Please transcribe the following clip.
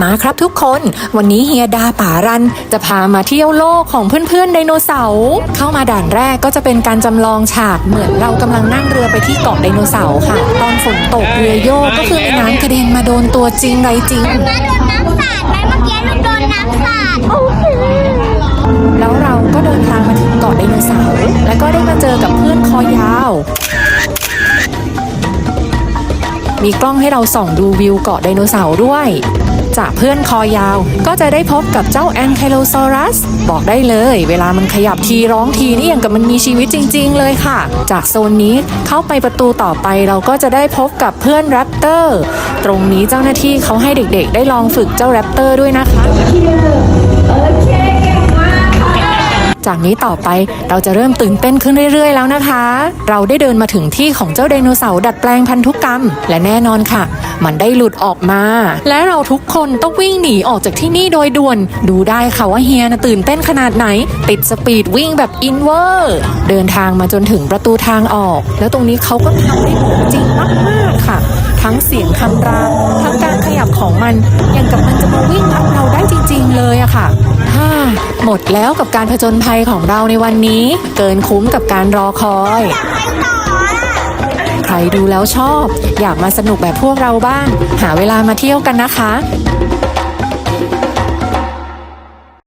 มาครับทุกคนวันนี้เฮียดาป่ารัน จะพามาเที่ยวโลกของเพื่อนๆไดโนเสาร์เข้ามาด่านแรกก็จะเป็นการจำลองฉากเหมือนเรากำลังนั่งเรือไปที่เกาะไดโนเสาร์ค่ะ ตอนฝนตกเรือโยกก็คือมีน้ำกระเด็นมาโดนตัวจริงไรจริง มาโดนน้ำสาดไหมเมื่อกี้ลูกโดนน้ำสาดโอเคแล้วเราก็เดินทางมาถึงเกาะไดโนเสาร์แล้วก็ได้มาเจอกับเพื่อนคอยาว มีกล้องให้เราส่องดูวิวเกาะไดโนเสาร์ด้วย จากเพื่อนคอยาว ก็จะได้พบกับเจ้าแอนไคโลซอรัส บอกได้เลย เวลามันขยับทีร้องทีนี่อย่างกับมันมีชีวิตจริง ๆ เลยค่ะ จากโซนนี้เข้าไปประตูต่อไปเราก็จะได้พบกับเพื่อนแรปเตอร์ ตรงนี้เจ้าหน้าที่เขาให้เด็กๆ ได้ลองฝึกเจ้าแรปเตอร์ด้วยนะคะ จากนี้ต่อไปเราจะเริ่มตื่นเต้นขึ้นเรื่อย ๆ แล้วนะคะ เราได้เดินมาถึงที่ของเจ้าไดโนเสาร์ดัดแปลงพันธุกรรม และแน่นอนค่ะ มันได้หลุดออกมา และเราทุกคนต้องวิ่งหนีออกจากที่นี่โดยด่วน ดูได้ค่ะว่าเฮียนะตื่นเต้นขนาดไหน ติดสปีดวิ่งแบบอินเวอร์ เดินทางมาจนถึงประตูทางออก แล้วตรงนี้เขาก็ทำได้จริงมากๆค่ะ ทั้งเสียงคำรามทั้งการขยับของมันอย่างกับมันจะมาวิ่ง มดแล้วกับการผจญภัยของเราในวันนี้ เกินคุ้มกับการรอคอย ใครดูแล้วชอบ อยากมาสนุกแบบพวกเราบ้าง หาเวลามาเที่ยวกันนะคะ